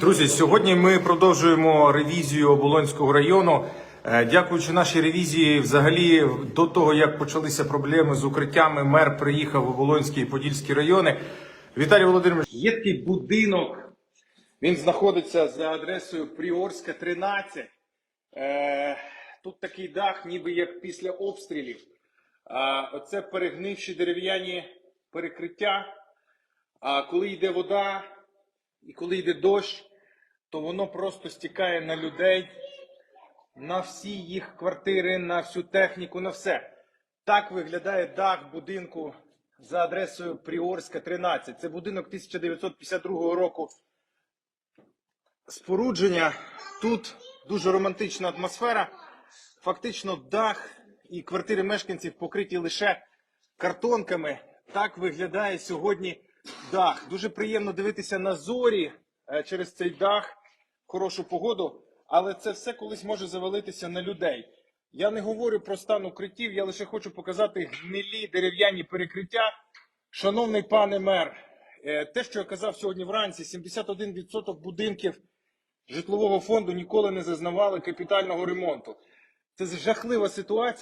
Друзі, сьогодні ми продовжуємо ревізію Оболонського району. Е, Дякуючи нашій ревізії, взагалі до того як почалися проблеми з укриттями, мер приїхав в Оболонський і Подільський райони. Віталій Володимирович, є такий будинок. Він знаходиться за адресою Пріорська, 13. Е, тут такий дах, ніби як після обстрілів. Оце перегнивші дерев'яні перекриття. А коли йде вода і коли йде дощ, то воно просто стікає на людей, на всі їх квартири, на всю техніку, на все. Так виглядає дах будинку за адресою Пріорська, 13. Це будинок 1952 року спорудження. Тут дуже романтична атмосфера. Фактично, дах і квартири мешканців покриті лише картонками. Так виглядає сьогодні дах. Дуже приємно дивитися на зорі е, через цей дах, хорошу погоду, але це все колись може завалитися на людей. Я не говорю про стан укриттів, я лише хочу показати гнилі дерев'яні перекриття. Шановний пане мер, е, те, що я казав сьогодні вранці, 71% будинків житлового фонду ніколи не зазнавали капітального ремонту. Це жахлива ситуація.